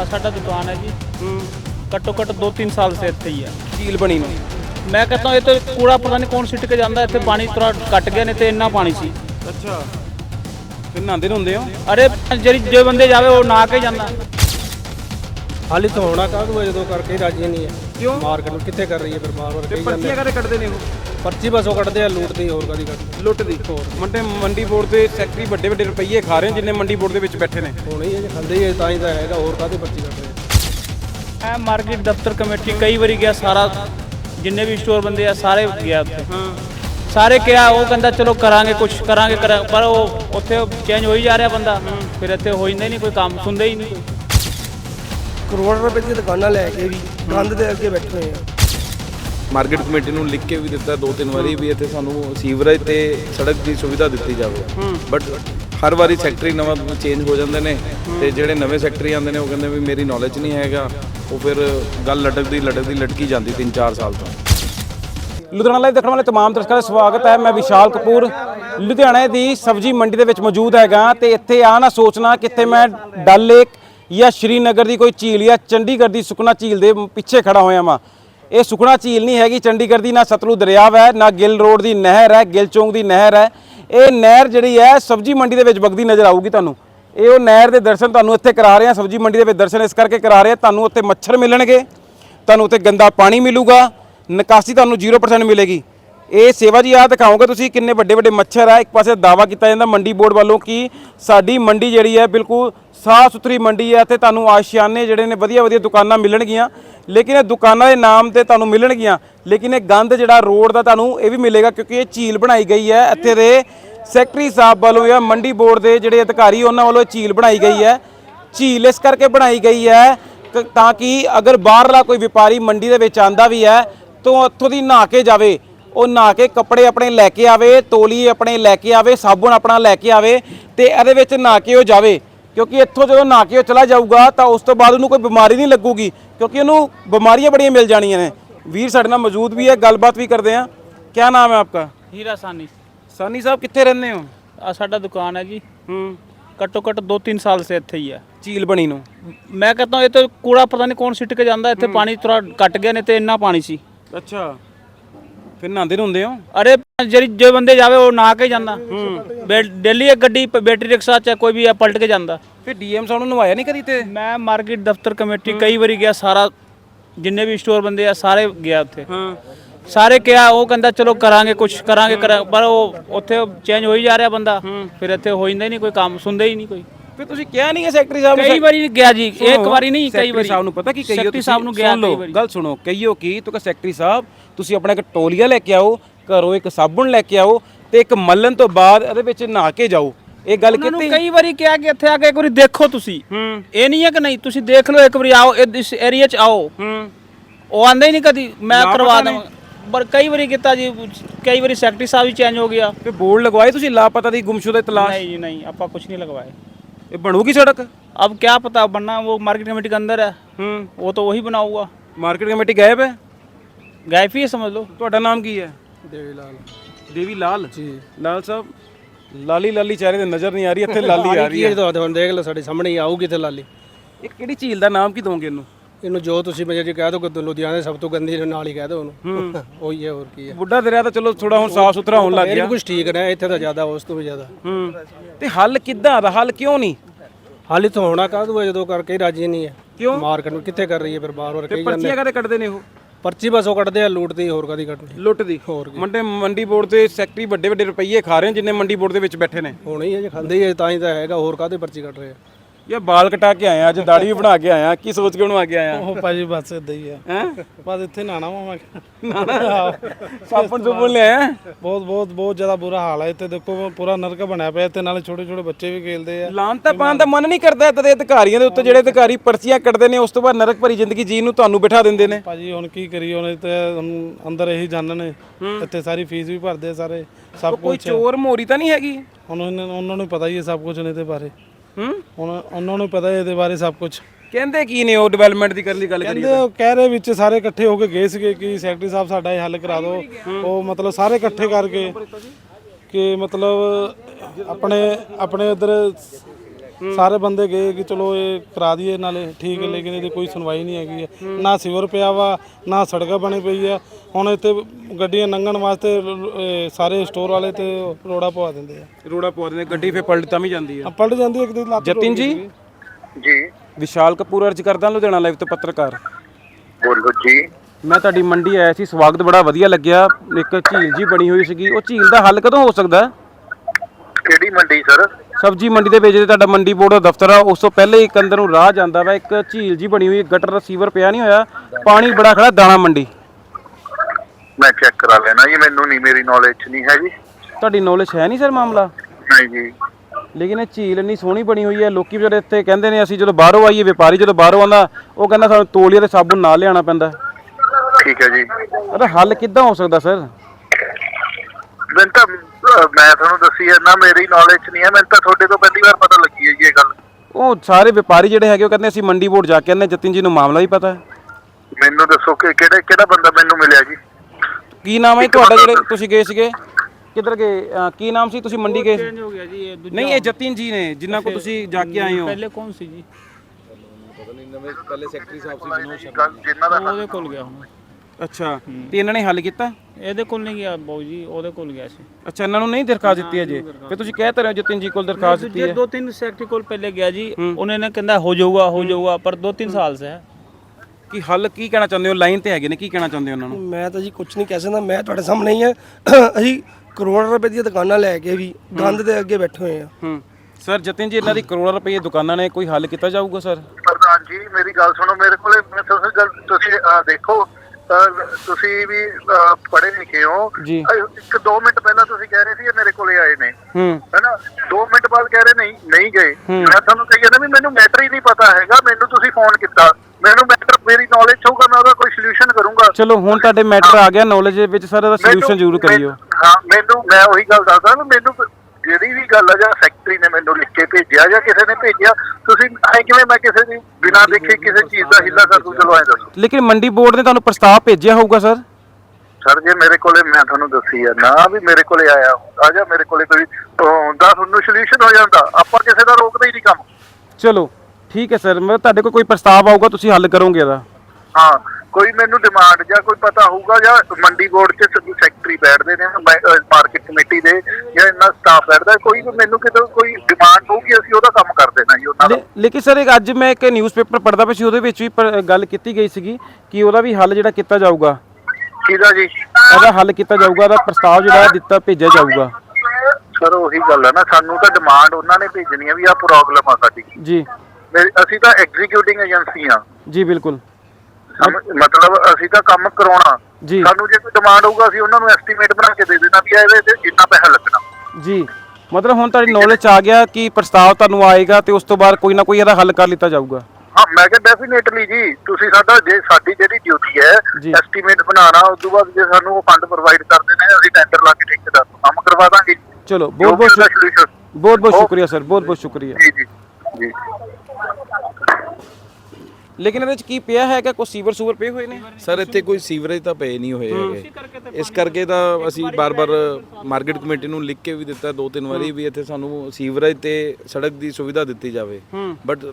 ਆ ਸਾਡਾ ਦੁਕਾਨ ਹੈ ਜੀ। ਹੂੰ। ਘੱਟੋ ਘੱਟ 2-3 ਸਾਲ ਸੇ ਇੱਥੇ ਹੀ ਹੈ ਝੀਲ ਬਣੀ ਨੂੰ। ਮੈਂ ਕਹਿੰਦਾ ਇਹ ਤਾਂ ਕੂੜਾ ਪਤਾ ਨਹੀਂ ਕੌਣ ਸਿੱਟ ਕੇ ਜਾਂਦਾ ਇੱਥੇ ਪਾਣੀ ਥੋੜਾ ਘਟ ਗਿਆ ਨਹੀਂ ਤੇ ਇੰਨਾ ਪਾਣੀ ਸੀ। ਅੱਛਾ। ਫਿਰ ਨਹਾਉਂਦੇ ਹੁੰਦੇ ਹੋ? ਅਰੇ ਜਿਹੜੀ ਜੇ ਬੰਦੇ ਜਾਵੇ ਉਹ ਨਾ ਕੇ ਜਾਂਦਾ। ਹਾਲੀ ਤਾਂ ਹੋਣਾ ਕਾਹਦੋਂ ਜਦੋਂ ਕਰਕੇ ਰਾਜੀ ਨਹੀਂ ਹੈ। ਕਿਉਂ? ਮਾਰਕੀਟ ਨੂੰ ਕਿੱਥੇ ਕਰ ਰਹੀ ਹੈ ਫਿਰ ਬਾਰ ਤੇ ਪਰਚੀਆਂ ਕਦੇ ਕੱਢਦੇ ਨੇ ਉਹ? ਪਰਚੀ ਬਸ ਉਹ ਕੱਢਦੇ ਆ ਲੂਟਦੇ ਹੋਰ ਕਦੀ ਕੱਢਦੇ ਲੁੱਟ ਦੀ। ਮੰਡੇ ਮੰਡੀ ਬੋਰਡ ਦੇ ਸੈਕਟਰੀ ਵੱਡੇ ਵੱਡੇ ਰੁਪਈਏ ਖਾ ਰਹੇ ਨੇ ਜਿੰਨੇ ਮੰਡੀ ਬੋਰਡ ਦੇ ਵਿੱਚ ਬੈਠੇ ਨੇ। ਹੋਣੀ ਹੈ ਜੇ ਖਾਂਦੇ ਹੀ ਤਾਂ ਹੀ ਤਾਂ ਹੈਗਾ ਹੋਰ ਕਾਹਦੀ ਪਰਚੀ ਕੱਢ ਰਹੇ ਮੈਂ ਮਾਰਕੀਟ ਦਫ਼ਤਰ ਕਮੇਟੀ ਕਈ ਵਾਰੀ ਗਿਆ ਸਾਰਾ ਜਿੰਨੇ ਵੀ ਸਟੋਰ ਬੰਦੇ ਆ ਸਾਰੇ ਗਿਆ ਉੱਥੇ। ਹਾਂ। ਸਾਰੇ ਕਿਹਾ ਉਹ ਕਹਿੰਦਾ ਚਲੋ ਕਰਾਂਗੇ ਕੁਝ ਕਰਾਂਗੇ ਕਰਾਂ ਪਰ ਉਹ ਉੱਥੇ ਚੇਂਜ ਹੋ ਹੀ ਜਾ ਰਿਹਾ ਬੰਦਾ। ਫਿਰ ਇੱਥੇ ਹੋ ਜਾਂਦਾ ਹੀ ਨਹੀਂ ਕੋਈ ਕੰਮ ਸੁਣਦੇ ਹੀ ਨਹੀਂ ਕੋਈ। ਕਰੋੜ ਰੁਪਏ ਦੀ ਦੁਕਾਨਾਂ ਲੈ ਕੇ ਵੀ ਕੰਧ ਦੇ ਅੱਗੇ ਬੈਠੇ ਹੋਏ ਆ। ਮਾਰਕੀਟ ਕਮੇਟੀ ਨੂੰ ਲਿਖ ਕੇ ਵੀ ਦਿੱਤਾ ਦੋ ਤਿੰਨ ਵਾਰੀ ਵੀ ਇੱਥੇ ਸਾਨੂੰ ਸੀਵਰੇਜ ਤੇ ਸੜਕ ਦੀ ਸੁਵਿਧਾ ਦਿੱਤੀ ਜਾਵੇ। ਬਟ ਹਰ ਵਾਰੀ ਸੈਕਟਰੀ ਨਵਾਂ ਚੇਂਜ ਹੋ ਜਾਂਦੇ ਨੇ ਤੇ ਜਿਹੜੇ ਨਵੇਂ ਸੈਕਟਰੀ ਆਉਂਦੇ ਨੇ ਉਹ ਕਹਿੰਦੇ ਵੀ ਮੇਰੀ ਨੌਲੇਜ ਨਹੀਂ ਹੈਗਾ। ਉਹ ਫਿਰ ਗੱਲ ਲਟਕਦੀ ਲਟਕਦੀ ਲਟਕੀ ਜਾਂਦੀ 3-4 ਸਾਲ ਤੋਂ। ਲੁਧਿਆਣਾ ਲਾਈਵ ਦੇਖਣ ਵਾਲੇ ਤਮਾਮ ਦਰਸ਼ਕਾਂ ਦਾ ਸਵਾਗਤ ਹੈ। ਮੈਂ ਵਿਸ਼ਾਲ ਕਪੂਰ। ਲੁਧਿਆਣੇ ਦੀ ਸਬਜ਼ੀ ਮੰਡੀ ਦੇ ਵਿੱਚ ਮੌਜੂਦ ਹੈਗਾ ਤੇ ਇੱਥੇ ਆ ਨਾ ਸੋਚਣਾ ਕਿੱਥੇ ਮੈਂ ਡਲ ਲੇਕ ਜਾਂ ਸ਼੍ਰੀਨਗਰ ਦੀ ਕੋਈ ਝੀਲ ਜਾਂ ਚੰਡੀਗੜ੍ਹ ਦੀ ਸੁਖਨਾ ਝੀਲ ਦੇ ਪਿੱਛੇ ਖੜਾ ਹੋਇਆ ਵਾਂ। ਇਹ ਸੁਖਨਾ ਝੀਲ ਨਹੀਂ ਹੈਗੀ, ਚੰਡੀਗੜ੍ਹ ਦੀ ਨਾ ਸਤਲੁਜ ਦਰਿਆ ਹੈ ਨਾ ਗਿੱਲ ਰੋਡ ਦੀ ਨਹਿਰ ਹੈ, ਗਿੱਲ ਚੌਂਕ ਦੀ ਨਹਿਰ ਹੈ। ਇਹ ਨਹਿਰ ਜਿਹੜੀ ਹੈ, ਸਬਜ਼ੀ ਮੰਡੀ ਦੇ ਵਿੱਚ ਵਗਦੀ ਨਜ਼ਰ ਆਊਗੀ ਤੁਹਾਨੂੰ। ਇਹ ਉਹ ਨਹਿਰ ਦੇ ਦਰਸ਼ਨ ਤੁਹਾਨੂੰ ਇੱਥੇ ਕਰਾ ਰਹੇ ਹਾਂ, ਸਬਜ਼ੀ ਮੰਡੀ ਦੇ ਵਿੱਚ ਦਰਸ਼ਨ ਇਸ ਕਰਕੇ ਕਰਾ ਰਹੇ ਹਾਂ, ਤੁਹਾਨੂੰ ਉੱਥੇ ਮੱਛਰ ਮਿਲਣਗੇ, ਤੁਹਾਨੂੰ ਉੱਥੇ ਗੰਦਾ ਪਾਣੀ ਮਿਲੂਗਾ, ਨਿਕਾਸੀ ਤੁਹਾਨੂੰ 0% ਮਿਲੇਗੀ। ਇਹ ਸੇਵਾ ਜੀ ਆ ਦਿਖਾਓਗੇ ਤੁਸੀਂ ਕਿੰਨੇ ਵੱਡੇ ਵੱਡੇ ਮੱਛਰ ਆ। ਇੱਕ ਪਾਸੇ ਦਾਵਾ ਕੀਤਾ ਜਾਂਦਾ ਮੰਡੀ ਬੋਰਡ ਵੱਲੋਂ ਕਿ ਸਾਡੀ ਮੰਡੀ ਜਿਹੜੀ ਹੈ ਬਿਲਕੁਲ ਸਾਫ਼ ਸੁਥਰੀ ਮੰਡੀ ਹੈ ਇੱਥੇ ਤੁਹਾਨੂੰ ਆਸ਼ਿਆਨੇ ਜਿਹੜੇ ਨੇ ਵਧੀਆ ਵਧੀਆ ਦੁਕਾਨਾਂ ਮਿਲਣਗੀਆਂ। ਲੇਕਿਨ ਇਹ ਦੁਕਾਨਾਂ ਦੇ ਨਾਮ ਤੇ ਤੁਹਾਨੂੰ ਮਿਲਣਗੀਆਂ। ਲੇਕਿਨ ਇਹ ਗੰਦ ਜਿਹੜਾ ਰੋਡ ਦਾ ਤੁਹਾਨੂੰ ਇਹ ਵੀ ਮਿਲੇਗਾ ਕਿਉਂਕਿ ਇਹ ਝੀਲ ਬਣਾਈ ਗਈ ਹੈ। ਇੱਥੇ ਦੇ ਸੈਕਟਰੀ ਸਾਹਿਬ ਵੱਲੋਂ ਜਾਂ ਮੰਡੀ ਬੋਰਡ ਦੇ ਜਿਹੜੇ ਅਧਿਕਾਰੀ ਉਹਨਾਂ ਵੱਲੋਂ ਇਹ ਝੀਲ ਬਣਾਈ ਗਈ ਹੈ। ਝੀਲ ਇਸ ਕਰਕੇ ਬਣਾਈ ਗਈ ਹੈ ਕ- ਤਾਂ ਕਿ ਅਗਰ ਬਾਹਰਲਾ ਕੋਈ ਵਪਾਰੀ ਮੰਡੀ ਦੇ ਵਿੱਚ ਆਂਦਾ ਵੀ ਹੈ, ਤਾਂ ਉੱਥੋਂ ਦੀ ਨਹਾ ਕੇ ਜਾਵੇ। ਉਹ ਨਹਾ ਕੇ ਕੱਪੜੇ ਆਪਣੇ ਲੈ ਕੇ ਆਵੇ ਤੋਲੀ ਆਪਣੇ ਲੈ ਕੇ ਆਵੇ ਸਾਬਣ ਆਪਣਾ ਲੈ ਕੇ ਆਵੇ ਤੇ ਇਹਦੇ ਵਿੱਚ ਨਹਾ ਕੇ ਉਹ ਜਾਵੇ। ਕਿਉਂਕਿ ਇੱਥੋਂ ਜਦੋਂ ਨਹਾ ਕੇ ਉਹ ਚਲਾ ਜਾਊਗਾ ਤਾਂ ਉਸ ਤੋਂ ਬਾਅਦ ਉਹਨੂੰ ਕੋਈ ਬਿਮਾਰੀ ਨਹੀਂ ਲੱਗੂਗੀ ਕਿਉਂਕਿ ਉਹਨੂੰ ਬਿਮਾਰੀਆਂ ਬੜੀਆਂ ਮਿਲ ਜਾਣੀਆਂ ਨੇ। ਵੀਰ ਸਾਡੇ ਨਾਲ ਮੌਜੂਦ ਵੀ ਹੈ ਗੱਲਬਾਤ ਵੀ ਕਰਦੇ ਆ ਕੀ ਨਾਮ ਹੈ ਆਪਕਾ? ਹੀਰਾ ਸਾਨੀ। ਸਾਨੀ ਸਾਹਿਬ ਕਿੱਥੇ ਰਹਿੰਦੇ ਹੋ? ਆ ਸਾਡਾ ਦੁਕਾਨ ਹੈ ਜੀ। ਹੂੰ। ਘੱਟੋ ਘੱਟ 2-3 ਸਾਲ ਸੇ ਇੱਥੇ ਹੀ ਹੈ। ਝੀਲ ਬਣੀ ਨੂੰ? ਮੈਂ ਕਹਿੰਦਾ ਇਹ ਤਾਂ ਕੂੜਾ ਪਤਾ ਨਹੀਂ ਕੌਣ ਸਿੱਟ ਕੇ ਜਾਂਦਾ ਇੱਥੇ ਪਾਣੀ ਥੋੜਾ ਘਟ ਗਿਆ ਨਹੀਂ ਤੇ ਇੰਨਾ ਪਾਣੀ ਸੀ। ਅੱਛਾ। ਫਿਰ ਨਹਾਉਂਦੇ ਹੁੰਦੇ ਹੋ? ਅਰੇ ਜਿਹੜੀ ਜੇ ਬੰਦੇ ਜਾਵੇ ਉਹ ਨਾ ਕੇ ਜਾਂਦਾ। ਡੇਲੀ ਇੱਕ ਗੱਡੀ ਬੈਟਰੀ ਰਿਕਸ਼ਾ ਚ ਕੋਈ ਵੀ ਆ ਪਲਟ ਕੇ ਜਾਂਦਾ। ਫਿਰ ਡੀਐਮ ਸਾਹਿਬ ਨੂੰ ਨਵਾਇਆ ਨਹੀਂ ਕਦੀ ਤੇ? ਮੈਂ ਮਾਰਕੀਟ ਦਫ਼ਤਰ ਕਮੇਟੀ ਕਈ ਵਾਰੀ ਗਿਆ ਸਾਰਾ ਜਿੰਨੇ ਵੀ ਸਟੋਰ ਬੰਦੇ ਆ ਸਾਰੇ ਗਿਆ ਉੱਥੇ। ਹਾਂ। ਸਾਰੇ ਕਿਹਾ ਉਹ ਕਹਿੰਦਾ ਚਲੋ ਕਰਾਂਗੇ ਕੁਝ ਕਰਾਂਗੇ ਕਰਾਂ ਪਰ ਉਹ ਉੱਥੇ ਚੇਂਜ ਹੋ ਹੀ ਜਾ ਰਿਹਾ ਬੰਦਾ। ਫਿਰ ਇੱਥੇ ਹੋ ਜਾਂਦਾ ਹੀ ਨਹੀਂ ਕੋਈ ਕੰਮ ਸੁਣਦੇ ਹੀ ਨਹੀਂ ਕੋਈ। ਫਿਰ ਤੁਸੀਂ ਕਿਹਾ ਨਹੀਂ ਹੈ ਸੈਕਟਰੀ ਸਾਹਿਬ ਕਈ ਵਾਰੀ ਗਿਆ ਜੀ ਇੱਕ ਵਾਰੀ ਨਹੀਂ ਕਈ ਵਾਰੀ। ਸਾਹਿਬ ਨੂੰ ਪਤਾ ਕੀ ਕਹੀਓ ਸੈਕਟਰੀ ਸਾਹਿਬ ਨੂੰ ਗਿਆ ਕਈ ਵਾਰੀ। ਗੱਲ ਸੁਣੋ ਕਹੀਓ ਕੀ? ਤੋ ਕਿ ਸੈਕਟਰੀ ਸਾਹਿਬ ਤੁਸੀਂ ਆਪਣਾ ਇੱਕ ਟੋਲੀਆ ਲੈ ਕੇ ਆਓ ਘਰੋਂ ਇੱਕ ਸਾਬਣ ਲੈ ਕੇ ਆਓ ਤੇ ਇੱਕ ਮੱਲਣ ਤੋਂ ਬਾਅਦ ਇਹਦੇ ਵਿੱਚ ਨਹਾ ਕੇ ਜਾਓ। ਇਹ ਗੱਲ ਕੀਤੀ? ਉਹਨਾਂ ਕਈ ਵਾਰੀ ਕਿਹਾ ਕਿ ਇੱਥੇ ਆ ਕੇ ਇੱਕ ਵਾਰੀ ਦੇਖੋ ਤੁਸੀਂ। ਇਹ ਨਹੀਂ ਹੈ ਕਿ ਨਹੀਂ ਤੁਸੀਂ ਦੇਖ ਲਓ ਇੱਕ ਵਾਰੀ ਆਓ ਇਸ ਏਰੀਆ 'ਚ ਆਓ। ਉਹ ਆਂਦਾ ਹੀ ਨਹੀਂ ਕਦੀ ਮੈਂ ਕਰਵਾ ਦਵਾਂ। ਪਰ ਕਈ ਵਾਰੀ ਕੀਤਾ ਜੀ ਕਈ ਵਾਰੀ ਸੈਕਟਰੀ ਸਾਹਿਬ ਵੀ ਚੇਂਜ ਹੋ ਗਿਆ। ਤੇ ਬੋਰਡ ਲਗਵਾਏ ਤੁਸੀਂ? ਲਾਪਤਾ ਦੀ ਗੁੰਮਸ਼ੁਦਾ ਤਲਾਸ਼? ਨਹੀਂ ਜੀ ਨਹੀਂ ਆਪਾਂ ਕੁਝ ਨਹੀਂ ਲਗਵਾਏ। ਇਹ ਬਣੂਗੀ ਸੜਕ अब क्या पता बनना वो मार्केट कमेटी के अंदर है ਹੂੰ वो तो वही बना हुआ ਮਾਰਕੀਟ ਕਮੇਟੀ ਗਾਇਬ ਹੈ गायफी है समझ लो ਤੁਹਾਡਾ ਨਾਮ ਕੀ ਹੈ ਦੇਵੀ ਲਾਲ ਦੇਵੀ ਲਾਲ ਜੀ ਲਾਲ ਸਾਹਿਬ ਲਾਲੀ ਲਾਲੀ ਚਿਹਰੇ ਤੇ ਨਜ਼ਰ ਨਹੀਂ ਆ ਰਹੀ ਇੱਥੇ ਲਾਲੀ ਆ ਰਹੀ ਕੀ ਹੈ ਹੈ ਤੁਹਾਡੇ ਹੁਣ ਦੇਖ ਲਓ ਸਾਡੇ ਸਾਹਮਣੇ ਹੀ ਆਊਗੀ ਤੇ ਲਾਲੀ ਇਹ ਕਿਹੜੀ ਝੀਲ ਦਾ ਨਾਮ ਕੀ ਦੋਗੇ ਇਹਨੂੰ ਇਹਨੂੰ ਜੋ ਤੁਸੀਂ ਮੇਰੇ ਜੀ ਕਹਿ ਦੋ ਕਿ ਲੁਧਿਆਣੇ ਸਭ ਤੋਂ ਗੰਦੀ ਨਾਲ ਹੀ ਕਹਿ ਦੋ ਉਹਨੂੰ। ਉਹੀ ਹੈ ਹੋਰ ਕੀ ਹੈ। ਬੁੱਢਾ ਦਰਿਆ ਤਾਂ ਚਲੋ ਥੋੜਾ ਹੁਣ ਸਾਫ਼ ਸੁਥਰਾ ਹੋਣ ਲੱਗ ਗਿਆ। ਕੁਝ ਠੀਕ ਨੇ ਇੱਥੇ ਤਾਂ ਜ਼ਿਆਦਾ ਉਸ ਤੋਂ ਵੀ ਜ਼ਿਆਦਾ। ਹੂੰ। ਤੇ ਹੱਲ ਕਿੱਦਾਂ ਦਾ ਹੱਲ ਕਿਉਂ ਨਹੀਂ? ਹਾਲੀ ਤਾਂ ਹੋਣਾ ਕਾਹਦੋਂ ਹੈ ਜਦੋਂ ਕਰਕੇ ਰਾਜੀ ਨਹੀਂ ਹੈ। ਕਿਉਂ? ਮਾਰਕੀਟ ਨੂੰ ਕਿੱਥੇ ਕਰ ਰਹੀ ਹੈ ਫਿਰ ਬਾਰ ਬਾਰ ਕਹੀ ਜਾਂਦੇ ਪਰਚੀਆਂ ਕਦੇ ਕੱਢਦੇ ਨੇ ਉਹ? ਪਰਚੀ ਬਸ ਉਹ ਕੱਢਦੇ ਆ ਲੂਟਦੀ ਹੋਰ ਕਦੀ ਕੱਢਣੀ। ਲੁੱਟ ਦੀ ਹੋਰ ਮੰਡੇ ਮੰਡੀ ਬੋਰਡ ਦੇ ਸੈਕਟਰੀ ਵੱਡੇ ਵੱਡੇ ਰੁਪਈਏ ਖਾ ਰਹੇ ਜਿੰਨੇ ਮੰਡੀ ਬੋਰਡ ਦੇ ਵਿੱਚ ਬੈਠੇ ਨੇ। ਹੋਣੀ ਹੈ ਜੇ ਖਾਂਦੇ ਹੀ ਹੈ ਤਾਂ ਹੀ ਤਾਂ ਹੈਗਾ ਹੋਰ ਕਾਹਦੇ ਪਰਚੀ ਕੱਢ ਰਹੇ ਆ? ਇਹ ਬਾਲ ਕਟਾ ਕੇ ਆਇਆ ਅੱਜ ਦਾੜੀ ਵੀ ਬਣਾ ਕੇ ਆਇਆ ਕੀ ਸੋਚ ਕੇ ਉਹਨੂੰ ਆ ਕੇ ਆਇਆ? ਉਹ ਭਾਜੀ ਬਸ ਇਦਾਂ ਹੀ ਆ। ਹੈ? ਬਸ ਇੱਥੇ ਨਾਣਾ ਵਾ ਮੈਂ। ਸਾਪਣ ਸੁਪਣ ਲਿਆਇਆ? ਬਹੁਤ ਬਹੁਤ ਬਹੁਤ ਜ਼ਿਆਦਾ ਬੁਰਾ ਹਾਲ ਹੈ ਇੱਥੇ। ਦੇਖੋ ਪੂਰਾ ਨਰਕ ਬਣਿਆ ਪਿਆ ਇੱਥੇ ਨਾਲੇ ਛੋਟੇ ਛੋਟੇ ਬੱਚੇ ਵੀ ਖੇਲਦੇ ਆ। ਲਾਨ ਤਾਂ ਪਾਣ ਦਾ ਮਨ ਨਹੀਂ ਕਰਦਾ ਇੱਥੇ ਦੇ ਅਧਿਕਾਰੀਆਂ ਦੇ ਉੱਤੇ ਜਿਹੜੇ ਅਧਿਕਾਰੀ ਪਰਚੀਆਂ ਕੱਟਦੇ ਨੇ ਉਸ ਤੋਂ ਬਾਅਦ ਨਰਕ ਭਰੀ ਜ਼ਿੰਦਗੀ ਜੀਣ ਨੂੰ ਤੁਹਾਨੂੰ ਬਿਠਾ ਦਿੰਦੇ ਨੇ। ਭਾਜੀ ਹੁਣ ਕੀ ਕਰੀਏ ਹੁਣ ਤੇ ਹੁਣ ਅੰਦਰ ਇਹੀ ਜਾਣਨ ਨੇ। ਇੱਥੇ ਸਾਰੀ ਫੀਸ ਵੀ ਭਰਦੇ ਆ ਸਾਰੇ ਸਭ ਕੋਈ ਕੁਝ ਚੋਰ ਮੋਰੀ ਤਾਂ ਨਹੀਂ ਹੈਗੀ? ਹੁਣ ਉਹਨਾਂ ਨੂੰ ਪਤਾ ਹੀ ਹੈ ਸਭ ਕੁਝ ਇਹਦੇ ਬਾਰੇ। ਹੂੰ? ਹੁਣ ਉਹਨਾਂ ਨੂੰ ਪਤਾ ਹੈ ਇਹਦੇ ਬਾਰੇ ਸਭ ਕੁਝ ਕਹਿੰਦੇ ਕੀ ਨੇ ਉਹ ਡਿਵੈਲਪਮੈਂਟ ਦੀ ਕਰਨ ਦੀ ਗੱਲ ਕਰੀਏ ਕਹਿੰਦੇ ਉਹ ਕਹਿ ਰਹੇ ਵਿੱਚ ਸਾਰੇ ਇਕੱਠੇ ਹੋ ਕੇ ਗਏ ਸੀਗੇ ਕਿ ਸੈਕਟਰੀ ਸਾਹਿਬ ਸਾਡਾ ਇਹ ਹੱਲ ਕਰਾ ਦਿਓ। ਉਹ ਮਤਲਬ ਸਾਰੇ ਇਕੱਠੇ ਕਰਕੇ ਕਿ ਮਤਲਬ ਆਪਣੇ ਆਪਣੇ ਇਧਰ ਸਾਰੇ ਬੰਦੇ ਗਏ ਕਿ ਚਲੋ ਇਹ ਕਰਾ ਦਈਏ ਨਾਲੇ ਠੀਕ ਹੈ ਲੇਕਿਨ ਇਹਦੀ ਕੋਈ ਸੁਣਵਾਈ ਨਹੀਂ ਹੈਗੀ ਹੈ। ਨਾ ਸਿਵਰ ਪਿਆ ਵਾ ਨਾ ਸੜਕਾਂ ਬਣੀ ਪਈ ਆ ਹੁਣ ਇੱਥੇ ਗੱਡੀਆਂ ਲੰਘਣ ਵਾਸਤੇ ਲ- ਇਹ ਸਾਰੇ ਸਟੋਰ ਵਾਲੇ ਤੇ ਰੋੜਾ ਪਵਾ ਦਿੰਦੇ ਆ। ਰੋੜਾ ਪਵਾ ਦਿੰਦੇ ਗੱਡੀ ਫੇਰ ਪਲਟ ਤਾਂ ਵੀ ਜਾਂਦੀ ਆ। ਪਲਟ ਜਾਂਦੀ ਇੱਕ ਦੀ ਲੱਤ ਜਤਿਨ ਜੀ? ਜੀ। ਵਿਸ਼ਾਲ ਕਪੂਰ ਅਰਜ ਕਰਦਾ ਲੁਧਿਆਣਾ ਲਾਈਵ ਤੋਂ ਪੱਤਰਕਾਰ। ਬੋਲੋ ਜੀ। ਮੈਂ ਤੁਹਾਡੀ ਮੰਡੀ ਆਇਆ ਸੀ ਸਵਾਗਤ ਬੜਾ ਵਧੀਆ ਲੱਗਿਆ। ਇੱਕ ਝੀਲ ਜੀ ਬਣੀ ਹੋਈ ਸੀਗੀ ਉਹ ਝੀਲ ਦਾ ਹੱਲ ਕਦੋਂ ਹੋ ਸਕਦਾ? ਹੈ? ਕਿਹੜੀ ਮੰਡੀ ਸਰ? ਸਬਜੀ ਮੰਡੀ ਦੇ ਵਿੱਚ ਜੇ ਤੁਹਾਡਾ ਮੰਡੀ ਬੋਰਡ ਦਾ ਦਫ਼ਤਰ ਆ ਉਸ ਤੋਂ ਪਹਿਲੇ ਇੱਕ ਅੰਦਰ ਨੂੰ ਰਾਹ ਜਾਂਦਾ ਵਾ ਇੱਕ ਝੀਲ ਜੀ ਬਣੀ ਹੋਈ ਗਟਰ ਰਿਸੀਵਰ ਪਿਆ ਨਹੀਂ ਹੋਇਆ ਪਾਣੀ ਬੜਾ ਖੜਾ ਦਾਣਾ ਮੰਡੀ। ਮੈਂ ਚੈੱਕ ਕਰਾ ਲੈਣਾ ਜੀ ਮੈਨੂੰ ਨਹੀਂ ਮੇਰੀ ਨੌਲੇਜ ਨਹੀਂ ਹੈ ਜੀ। ਤੁਹਾਡੀ ਨੌਲੇਜ ਹੈ ਨਹੀਂ ਸਰ ਮਾਮਲਾ? ਨਹੀਂ ਜੀ। ਲੇਕਿਨ ਇਹ ਝੀਲ ਇੰਨੀ ਸੋਹਣੀ ਬਣੀ ਹੋਈ ਹੈ ਲੋਕੀ ਵਿਚਾਰੇ ਇੱਥੇ ਕਹਿੰਦੇ ਨੇ ਅਸੀਂ ਜਦੋਂ ਬਾਹਰੋਂ ਆਈਏ ਵਪਾਰੀ ਜਦੋਂ ਬਾਹਰੋਂ ਆਉਂਦਾ ਉਹ ਕਹਿੰਦਾ ਸਾਨੂੰ ਤੋਲੀਆ ਤੇ ਸਾਬਣ ਨਾਲ ਲਿਆਉਣਾ ਪੈਂਦਾ। ਠੀਕ ਹੈ ਜੀ। ਇਹਦਾ ਹੱਲ ਕਿੱਦਾਂ ਹੋ ਸਕਦਾ ਸਰ? ਮੈਨੂੰ ਤਾਂ ਮੈਂ ਤੁਹਾਨੂੰ ਦੱਸੀ ਹੈ ਨਾ ਮੇਰੀ ਨੌਲੇਜ ਨਹੀਂ ਹੈ ਮੈਨੂੰ ਤਾਂ ਤੁਹਾਡੇ ਤੋਂ ਪਹਿਲੀ ਵਾਰ ਪਤਾ ਲੱਗੀ ਹੈ ਜੀ ਇਹ ਗੱਲ। ਉਹ ਸਾਰੇ ਵਪਾਰੀ ਜਿਹੜੇ ਹੈਗੇ ਉਹ ਕਹਿੰਦੇ ਅਸੀਂ ਮੰਡੀ ਬੋਰਡ ਜਾ ਕੇ ਆਨੇ ਜਤਿਨ ਜੀ ਨੂੰ ਮਾਮਲਾ ਵੀ ਪਤਾ ਹੈ। ਮੈਨੂੰ ਦੱਸੋ ਕਿ ਕਿਹੜੇ ਕਿਹੜਾ ਬੰਦਾ ਮੈਨੂੰ ਮਿਲਿਆ ਜੀ? ਕੀ ਨਾਮ ਹੈ ਤੁਹਾਡਾ ਜਿਹੜੇ ਤੁਸੀਂ ਗਏ ਸੀਗੇ? ਕਿੱਧਰ ਗਏ? ਅਹ ਕੀ ਨਾਮ ਸੀ ਤੁਸੀਂ ਮੰਡੀ ਗਏ ਸੀ? ਚੇਂਜ ਹੋ ਗਿਆ ਜੀ ਇਹ ਦੂਜਾ ਨਹੀਂ ਇਹ ਜਤਿਨ ਜੀ ਨੇ ਜਿਨ੍ਹਾਂ ਕੋਲ ਤੁਸੀਂ ਜਾ ਕੇ ਆਏ ਹੋ। ਪਹਿਲੇ ਕੌਣ ਸੀ ਜੀ? ਪਤਾ ਨਹੀਂ ਨਵੇਂ ਪਹਿਲੇ ਸੈਕਟਰੀ ਸਾਹਿਬ ਸੀ ਵਿਨੋਦ ਗੱਲ ਜਿਨ੍ਹਾਂ ਦਾ ਉਹਦੇ ਕੋਲ ਗਿਆ ਹੁਣ। ਅੱਛਾ। ਤੇ ਇਹਨਾਂ ਨੇ ਹੱਲ ਕੀਤਾ? ਇਹਦੇ ਕੋਲ ਨਹੀਂ ਗਿਆ ਬਾਊ ਜੀ ਉਹਦੇ ਕੋਲ ਗਿਆ ਸੀ। ਅੱਛਾ ਇਹਨਾਂ ਨੂੰ ਨਹੀਂ ਦਰਖਾਸਤ ਦਿੱਤੀ ਅਜੇ? ਫਿਰ ਤੁਸੀਂ ਕਹਿ ਤਾਂ ਰਹੇ ਹੋ ਜਤਿਨ ਜੀ ਕੋਲ ਦਰਖਾਸਤ ਦਿੱਤੀ ਹੈ। ਦੋ ਤਿੰਨ ਸੈਕਟਰੀ ਕੋਲ ਪਹਿਲੇ ਗਿਆ ਜੀ ਉਹਨੇ ਨੇ ਕਹਿੰਦਾ ਹੋ ਜਾਊਗਾ ਹੋ ਜਾਊਗਾ ਪਰ ਦੋ ਤਿੰਨ ਸਾਲ ਸੇ ਹੈ। ਕੀ ਹੱਲ ਕੀ ਕਹਿਣਾ ਚਾਹੁੰਦੇ ਹੋ? ਲਾਈਨ ਤੇ ਹੈਗੇ ਨੇ ਕੀ ਕਹਿਣਾ ਚਾਹੁੰਦੇ ਹੋ ਉਹਨਾਂ ਨੂੰ? ਮੈਂ ਤਾਂ ਜੀ ਕੁਝ ਨਹੀਂ ਕਹਿ ਸਕਦਾ ਮੈਂ ਤੁਹਾਡੇ ਸਾਹਮਣੇ ਹੀ ਆ ਅਸੀਂ ਕਰੋੜਾਂ ਰੁਪਏ ਦੀਆਂ ਦੁਕਾਨਾਂ ਲੈ ਕੇ ਵੀ ਗੰਦ ਦੇ ਅੱਗੇ ਬੈਠੇ ਹੋਏ ਆ ਹੂੰ। ਸਰ ਜਤਿਨ ਜੀ ਇਹਨਾਂ ਦੀ ਕਰੋੜਾਂ ਰੁਪਏ ਦੁਕਾਨਾਂ ਨੇ ਕੋਈ ਹੱਲ ਕੀਤਾ ਜਾਊਗਾ ਸਰ? ਪ੍ਰਧਾਨ ਜੀ ਮੇਰੀ ਗੱਲ ਸੁਣੋ ਮੇਰੇ ਕੋਲੇ ਮੈਂ ਤੁਸੀਂ ਗੱਲ ਤੁਸੀਂ ਅਹ, ਦੇਖੋ ਤੁਸੀਂ ਵੀ ਪੜ੍ਹੇ ਲਿਖੇ ਹੋ। ਇੱਕ ਦੋ ਮਿੰਟ ਪਹਿਲਾਂ ਤੁਸੀਂ ਕਹਿ ਰਹੇ ਸੀ ਇਹ ਮੇਰੇ ਕੋਲੇ ਆਏ ਨੇ। ਹੈਨਾ? 2 ਮਿੰਟ ਬਾਅਦ ਕਹਿ ਰਹੇ ਨਹੀਂ ਨਹੀਂ ਗਏ। ਮੈਂ ਤੁਹਾਨੂੰ ਕਹੀ ਜਾਂਦਾ ਵੀ ਮੈਨੂੰ ਮੈਟਰ ਹੀ ਨਹੀਂ ਪਤਾ ਹੈਗਾ ਮੈਨੂੰ ਤੁਸੀਂ ਫੋਨ ਕੀਤਾ। ਮੈਨੂੰ ਮੈਟਰ ਮੇਰੀ ਨੌਲੇਜ ਹੋਊਗਾ ਮੈਂ ਉਹਦਾ ਕੋਈ ਸੋਲੂਸ਼ਨ ਕਰੂੰਗਾ। ਚਲੋ ਹੁਣ ਤੁਹਾਡੇ ਮੈਟਰ ਆ ਗਿਆ ਨੌਲੇਜ ਦੇ ਵਿੱਚ ਸਰ ਇਹਦਾ ਸੋਲੂਸ਼ਨ ਜ਼ਰੂਰ ਕਰਿਓ। ਹਾਂ ਮੈਨੂੰ ਮੈਂ ਉਹੀ ਗੱਲ ਦੱਸਦਾ ਮੈਨੂੰ ਜਿਹੜੀ ਵੀ ਗੱਲ ਆ ਜਾਂ ਸੈਕਟਰੀ ਨੇ ਮੈਨੂੰ ਲਿਖ ਕੇ ਭੇਜਿਆ ਜਾਂ ਕਿਸੇ ਨੇ ਭੇਜਿਆ ਤੁਸੀਂ ਐ ਕਿਵੇਂ ਮੈਂ ਕਿਸੇ ਦੀ ਬਿਨਾਂ ਦੇਖੇ ਕਿਸੇ ਚੀਜ਼ ਦਾ ਹਿੱਲਾ ਕਰ ਦੂੰ ਚਲੋ ਐ ਦੱਸੋ। ਲੇਕਿਨ ਮੰਡੀ ਬੋਰਡ ਨੇ ਤੁਹਾਨੂੰ ਪ੍ਰਸਤਾਵ ਭੇਜਿਆ ਹੋਊਗਾ ਸਰ? ਸਰ ਜੇ ਮੇਰੇ ਕੋਲੇ ਮੈਂ ਤੁਹਾਨੂੰ ਦੱਸੀ ਹੈ ਨਾ ਵੀ ਮੇਰੇ ਕੋਲੇ ਆਇਆ ਆ ਜਾ ਮੇਰੇ ਕੋਲੇ ਕੋਈ ਹੁੰਦਾ ਤੁਹਾਨੂੰ ਸੋਲੂਸ਼ਨ ਹੋ ਜਾਂਦਾ ਆਪਾਂ ਕਿਸੇ ਦਾ ਰੋਕਦੇ ਹੀ ਨਹੀਂ ਕੰਮ। ਚਲੋ ਠੀਕ ਹੈ ਸਰ। ਮੈਂ ਤੁਹਾਡੇ ਕੋਲ ਕੋਈ ਪ੍ਰਸਤਾਵ ਆਊਗਾ ਤੁਸੀਂ ਹੱਲ ਕਰੋਗੇ ਇਹਦਾ। ਹਾਂ ਕੋਈ ਮੈਨੂੰ ਡਿਮਾਂਡ ਜਾਂ ਕੋਈ ਪਤਾ ਹੋਊਗਾ ਜਾਂ ਮੰਡੀ ਬੋਰਡ 'ਚ ਸੈਕਟਰੀ ਬੈਠਦੇ ਨੇ ਮਾਰਕੀਟ ਕਮੇਟੀ ਦੇ ਜਾਂ ਇੰਨਾ ਸਟਾਫ ਬੈਠਦਾ ਕੋਈ ਵੀ ਮੈਨੂੰ ਕਿਤੇ ਕੋਈ ਡਿਮਾਂਡ ਹੋਊਗੀ ਅਸੀਂ ਉਹਦਾ ਕੰਮ ਕਰ ਦੇਣਾ ਜੀ ਉਹਨਾਂ ਦਾ। ਲੇਕਿਨ ਸਰ ਇੱਕ ਅੱਜ ਮੈਂ ਇੱਕ ਨਿਊਜ਼ਪੇਪਰ ਪੜ੍ਹਦਾ ਪਿਆ ਸੀ ਉਹਦੇ ਵਿੱਚ ਵੀ ਗੱਲ ਕੀਤੀ ਗਈ ਸੀਗੀ ਕਿ ਉਹਦਾ ਵੀ ਹੱਲ ਜਿਹੜਾ ਕੀਤਾ ਜਾਊਗਾ। ਕਿਹਦਾ ਜੀ? ਇਹਦਾ ਹੱਲ ਕੀਤਾ ਜਾਊਗਾ ਉਹਦਾ ਪ੍ਰਸਤਾਵ ਜਿਹੜਾ ਦਿੱਤਾ ਭੇਜਿਆ ਜਾਊਗਾ। ਸਰ ਉਹੀ ਗੱਲ ਹੈ ਨਾ ਸਾਨੂੰ ਤਾਂ ਡਿਮਾਂਡ ਉਹਨਾਂ ਨੇ ਭੇਜਣੀ ਆ ਵੀ ਆਹ ਪ੍ਰੋਬਲਮ ਆ ਸਾਡੀ। ਜੀ। ਅਸੀਂ ਤਾਂ ਐਗਜ਼ੀਕਿਊਟਿੰਗ ਏਜੰਸੀ ਆ ਜੀ ਬਿਲਕੁਲ। ਮਤਲਬ ਅਸੀਂ ਤਾਂ ਕੰਮ ਕਰਾਉਣਾ। ਜੀ। ਸਾਨੂੰ ਜੇ ਕੋਈ ਡਿਮਾਂਡ ਹੋਊਗਾ ਅਸੀਂ ਉਹਨਾਂ ਨੂੰ ਐਸਟੀਮੇਟ ਬਣਾ ਕੇ ਦੇ ਦੇਣਾ ਵੀ ਇਹਦੇ ਤੇ ਇੰਨਾ ਪੈਸਾ ਲੱਗਣਾ। ਜੀ। ਮਤਲਬ ਹੁਣ ਤੁਹਾਡੀ ਨੌਲੇਜ ਆ ਗਿਆ ਕਿ ਪ੍ਰਸਤਾਵ ਤੁਹਾਨੂੰ ਆਏਗਾ ਤੇ ਉਸ ਤੋਂ ਬਾਅਦ ਕੋਈ ਨਾ ਕੋਈ ਇਹਦਾ ਹੱਲ ਕਰ ਲਿੱਤਾ ਜਾਊਗਾ। ਹਾਂ ਮੈਂ ਕਿਹਾ ਡੈਫੀਨੇਟਲੀ ਜੀ। ਤੁਸੀਂ ਸਾਡਾ ਜੇ ਸਾਡੀ ਜਿਹੜੀ ਡਿਊਟੀ ਹੈ। ਐਸਟੀਮੇਟ ਬਣਾਉਣਾ ਉਸ ਤੋਂ ਬਾਅਦ ਜੇ ਸਾਨੂੰ ਉਹ ਫੰਡ ਪ੍ਰੋਵਾਈਡ ਕਰਦੇ ਨੇ ਅਸੀਂ ਟੈਂਡਰ ਲਾ ਕੇ ਠੇਕੇਦਾਰ ਨੂੰ ਕੰਮ ਕਰਵਾ ਦਾਂਗੇ। ਚਲੋ ਬਹੁਤ ਬਹੁਤ। ਬਹੁਤ ਬਹੁਤ ਸ਼ੁਕਰੀਆ ਸਰ। ਬਹੁਤ ਬਹੁਤ ਸ਼ੁਕਰੀਆ। ਜੀ ਜੀ। ਜੀ। ਲੇਕਿਨ ਇਹਦੇ 'ਚ ਕੀ ਪਿਆ ਹੈਗਾ? ਕੋਈ ਸੀਵਰ ਸੂਵਰ ਪਏ ਹੋਏ ਨੇ? ਸਰ ਇੱਥੇ ਕੋਈ ਸੀਵਰੇਜ ਤਾਂ ਪਏ ਨਹੀਂ ਹੋਏ ਹੈਗੇ। ਇਸ ਕਰਕੇ ਤਾਂ ਅਸੀਂ ਬਾਰ-ਬਾਰ ਮਾਰਕੀਟ ਕਮੇਟੀ ਨੂੰ ਲਿਖ ਕੇ ਵੀ ਦਿੱਤਾ ਦੋ ਤਿੰਨ ਵਾਰੀ ਵੀ ਇੱਥੇ ਸਾਨੂੰ ਸੀਵਰੇਜ ਤੇ ਸੜਕ ਦੀ ਸੁਵਿਧਾ ਦਿੱਤੀ ਜਾਵੇ। ਬਟ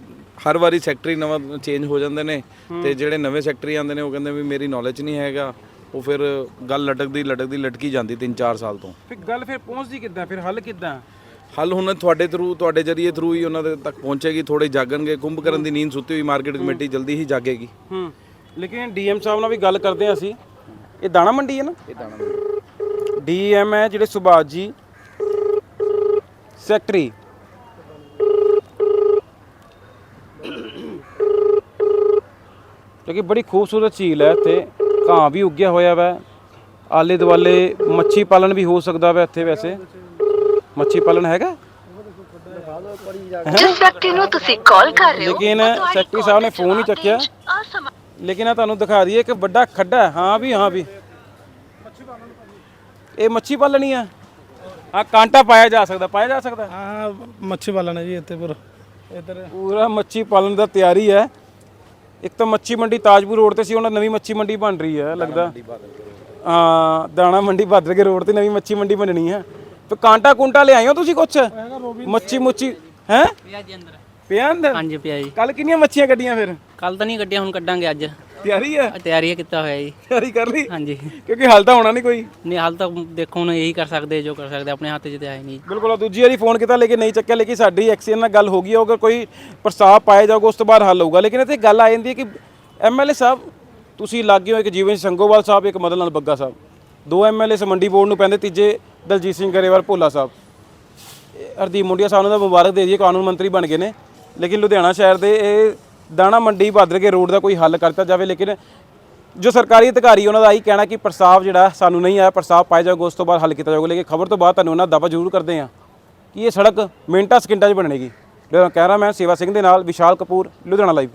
ਹਰ ਵਾਰੀ ਸੈਕਟਰੀ ਨਵਾਂ ਚੇਂਜ ਹੋ ਜਾਂਦੇ ਨੇ ਤੇ ਜਿਹੜੇ ਨਵੇਂ ਸੈਕਟਰੀ ਆਉਂਦੇ ਨੇ ਉਹ ਕਹਿੰਦੇ ਵੀ ਮੇਰੀ ਨੌਲੇਜ ਨਹੀਂ ਹੈਗਾ। ਉਹ ਫਿਰ ਗੱਲ ਲਟਕਦੀ ਲਟਕਦੀ ਲਟਕੀ ਜਾਂਦੀ 3-4 ਸਾਲ ਤੋਂ। ਫਿਰ ਗੱਲ ਫਿਰ ਪਹੁੰਚਦੀ ਕਿੱਦਾਂ? ਫਿਰ ਹੱਲ ਕਿੱਦਾਂ? ਹੱਲ ਹੁਣ ਤੁਹਾਡੇ ਥਰੂ ਤੁਹਾਡੇ ਜਰੀਏ ਥਰੂ ਹੀ ਉਹਨਾਂ ਦੇ ਤੱਕ ਪਹੁੰਚੇਗੀ ਥੋੜੇ ਜਾਗਣਗੇ ਕੁੰਭ ਕਰਨ ਦੀ ਨੀਂਦ ਸੁੱਤੀ ਹੋਈ ਮਾਰਕੀਟ ਕਮੇਟੀ ਜਲਦੀ ਹੀ ਜਾਗੇਗੀ। ਹੂੰ। ਲੇਕਿਨ ਡੀਐਮ ਸਾਹਿਬ ਨਾਲ ਵੀ ਗੱਲ ਕਰਦੇ ਹਾਂ ਅਸੀਂ। ਇਹ ਦਾਣਾ ਮੰਡੀ ਹੈ ਨਾ? ਇਹ ਦਾਣਾ ਡੀਐਮ ਹੈ ਜਿਹੜੇ ਸੁਭਾਸ਼ ਜੀ ਸੈਕਟਰੀ। ਕਿਉਂਕਿ ਬੜੀ ਖੂਬਸੂਰਤ ਝੀਲ ਹੈ ਇੱਥੇ। ਘਾਹ ਵੀ ਉੱਗਿਆ ਹੋਇਆ ਵਾ। ਆਲੇ ਦੁਆਲੇ ਮੱਛੀ ਪਾਲਣ ਵੀ ਹੋ ਸਕਦਾ ਵਾ ਇੱਥੇ ਵੈਸੇ। ਮੱਛੀ ਪਾਲਣ ਹੈਗਾ? ਜਿਸ ਵਿਅਕਤੀ ਨੂੰ ਤੁਸੀਂ ਕਾਲ ਕਰ ਰਹੇ ਹੋ ਲੇਕਿਨ ਸੈਕਟਰੀ ਸਾਹਿਬ ਨੇ ਫੋਨ ਹੀ ਚੱਕਿਆ। ਲੇਕਿਨ ਆ ਤੁਹਾਨੂੰ ਦਿਖਾ ਦਈਏ ਕਿ ਵੱਡਾ ਖੱਡਾ ਹੈ। ਹਾਂ ਵੀ ਹਾਂ ਵੀ। ਇਹ ਮੱਛੀ ਪਾਲਣੀ ਆ। ਆ ਕਾਂਟਾ ਪਾਇਆ ਜਾ ਸਕਦਾ ਪਾਇਆ ਜਾ ਸਕਦਾ? ਹਾਂ ਮੱਛੀ ਪਾਲਣ ਹੈ ਜੀ ਇੱਥੇ ਪਰ। ਇੱਧਰ। ਪੂਰਾ ਮੱਛੀ ਪਾਲਣ ਦਾ ਤਿਆਰੀ ਹੈ। ਇੱਕ ਤਾਂ ਮੱਛੀ ਮੰਡੀ ਤਾਜਪੁਰ ਰੋਡ ਤੇ ਸੀ ਉਹਨਾਂ ਨਵੀਂ ਮੱਛੀ ਮੰਡੀ ਬਣ ਰਹੀ ਹੈ ਲੱਗਦਾ। ਹਾਂ। ਦਾਣਾ ਮੰਡੀ ਬਾਦਰਕੇ ਰੋਡ ਤੇ ਨਵੀਂ ਮੱਛੀ ਮੰਡੀ ਬਣਨੀ ਹੈ। ਤੇ ਕਾਂਟਾ ਕੁੰਟਾ ਲਿਆਇਓ ਤੁਸੀਂ ਕੁਛ? ਮੱਛੀ ਮੁੱਛੀ ਹੈ? ਪਿਆ ਜੀ ਅੰਦਰ। ਪਿਆ ਅੰਦਰ? ਹਾਂਜੀ ਪਿਆ ਜੀ। ਕੱਲ ਕਿੰਨੀਆਂ ਮੱਛੀਆਂ ਕੱਢੀਆਂ ਫਿਰ? ਕੱਲ ਤਾਂ ਨਹੀਂ ਕੱਢਿਆ ਹੁਣ ਕੱਢਾਂਗੇ ਅੱਜ। ਤਿਆਰੀ ਹੈ ਤਿਆਰੀ ਕੀਤਾ ਹੋਇਆ ਜੀ। ਤਿਆਰੀ ਕਰ ਲਈ? ਹਾਂਜੀ। ਕਿਉਂਕਿ ਹਾਲ ਤਾਂ ਹੋਣਾ ਨਹੀਂ ਕੋਈ। ਨਹੀਂ ਹਾਲ ਤੱਕ ਦੇਖੋ ਹੁਣ ਇਹੀ ਕਰ ਸਕਦੇ ਜੋ ਕਰ ਸਕਦੇ ਆਪਣੇ ਹੱਥ 'ਚ ਤੇ ਹੈ ਨਹੀਂ। ਬਿਲਕੁਲ ਦੂਜੀ ਵਾਰੀ ਫੋਨ ਕੀਤਾ ਲੇਕਿਨ ਨਹੀਂ ਚੱਕਿਆ ਲੇਕਿਨ ਸਾਡੀ ਐਕਸੀਅਨ ਨਾਲ ਗੱਲ ਹੋ ਗਈ ਹੋਊਗਾ ਕੋਈ ਪ੍ਰਸਤਾਵ ਪਾਇਆ ਜਾਊਗਾ ਉਸ ਤੋਂ ਬਾਅਦ ਹੱਲ ਹੋਊਗਾ। ਲੇਕਿਨ ਇੱਥੇ ਗੱਲ ਆ ਜਾਂਦੀ ਹੈ ਕਿ ਐਮਐਲਏ ਸਾਹਿਬ ਤੁਸੀਂ ਲੱਗੇ ਹੋ ਇੱਕ ਜੀਵਨ ਸੰਗੋਵਾਲ ਸਾਹਿਬ ਇੱਕ ਮਦਨ ਲਾਲ ਬੱਗਾ ਸਾਹਿਬ। ਦੋ ਐਮਐਲਏ ਸਮੰਡੀ ਬੋਰਡ ਨੂੰ ਪੈਂਦੇ ਤੀਜੇ ਦਲਜੀਤ ਸਿੰਘ ਗਰੇਵਾਲ ਭੋਲਾ ਸਾਹਿਬ। ਇਹ ਹਰਦੀਪ ਮੁੰਡੀਆ ਸਾਹਿਬ ਨੂੰ ਦਾ ਮੁਬਾਰਕ ਦੇ ਦਈਏ, ਕਾਨੂੰਨ ਮੰਤਰੀ ਬਣ ਗਏ ਨੇ। ਲੇਕਿਨ ਲੁਧਿਆਣਾ ਸ਼ਹਿਰ ਦੇ ਇਹ ਦਾਣਾ ਮੰਡੀ ਭਾਦਰ ਕੇ ਰੋਡ ਦਾ ਕੋਈ ਹੱਲ ਕਰਤਾ ਜਾਵੇ, ਲੇਕਿਨ ਜੋ ਸਰਕਾਰੀ ਅਧਿਕਾਰੀ ਉਹਨਾਂ ਦਾ ਇਹੀ ਕਹਿਣਾ ਕਿ ਪ੍ਰਸਤਾਵ ਜਿਹੜਾ ਸਾਨੂੰ ਨਹੀਂ ਆਇਆ, ਪ੍ਰਸਤਾਵ ਪਾਇਆ ਜਾਊਗਾ, ਉਸ ਤੋਂ ਬਾਅਦ ਹੱਲ ਕੀਤਾ ਜਾਊਗਾ। ਲੇਕਿਨ ਖਬਰ ਤੋਂ ਬਾਅਦ ਤੁਹਾਨੂੰ ਉਹਨਾਂ ਦਾਅਵਾ ਜ਼ਰੂਰ ਕਰਦੇ ਹਾਂ ਕਿ ਇਹ ਸੜਕ ਮਿੰਟਾਂ ਸਕਿੰਟਾਂ 'ਚ ਬਣੇਗੀ। ਕੈਮਰਾਮੈਨ ਸੇਵਾ ਸਿੰਘ ਦੇ ਨਾਲ, ਵਿਸ਼ਾਲ ਕਪੂਰ, ਲੁਧਿਆਣਾ ਲਾਈਵ